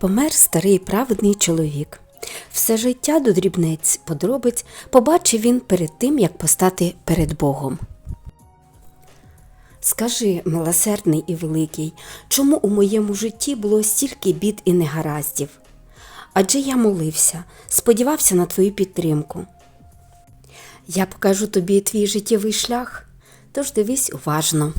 Помер старий праведний чоловік. Все життя до дрібниць подробиць побачив він перед тим, як постати перед Богом. Скажи, милосердний і великий, чому у моєму житті було стільки бід і негараздів? Адже я молився, сподівався на твою підтримку. Я покажу тобі твій життєвий шлях, тож дивись уважно.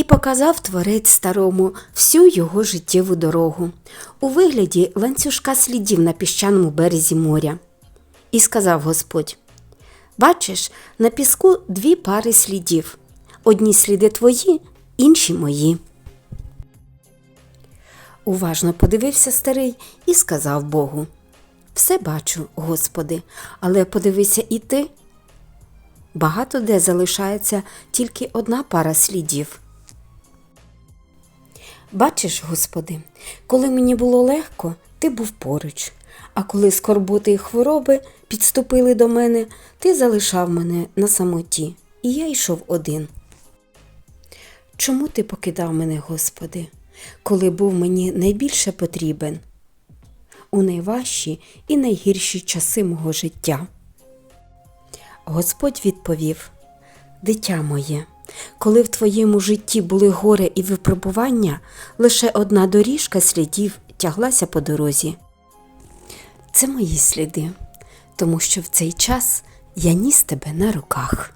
І показав творець старому всю його життєву дорогу у вигляді ланцюжка слідів на піщаному березі моря. І сказав Господь: Бачиш, на піску дві пари слідів. Одні сліди твої, інші мої. Уважно подивився старий і сказав Богу: Все бачу, Господи, але подивися і ти. Багато де залишається тільки одна пара слідів. Бачиш, Господи, коли мені було легко, ти був поруч, а коли скорботи і хвороби підступили до мене, ти залишав мене на самоті, і я йшов один. Чому ти покидав мене, Господи, коли був мені найбільше потрібен? У найважчі і найгірші часи мого життя. Господь відповів: Дитя моє, коли в твоєму житті були горе і випробування, лише одна доріжка слідів тяглася по дорозі. Це мої сліди, тому що в цей час я ніс тебе на руках.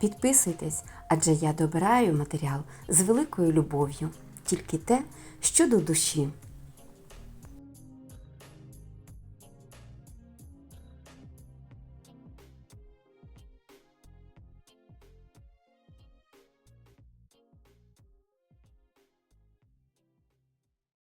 Підписуйтесь, адже я добираю матеріал з великою любов'ю, тільки те, що до душі.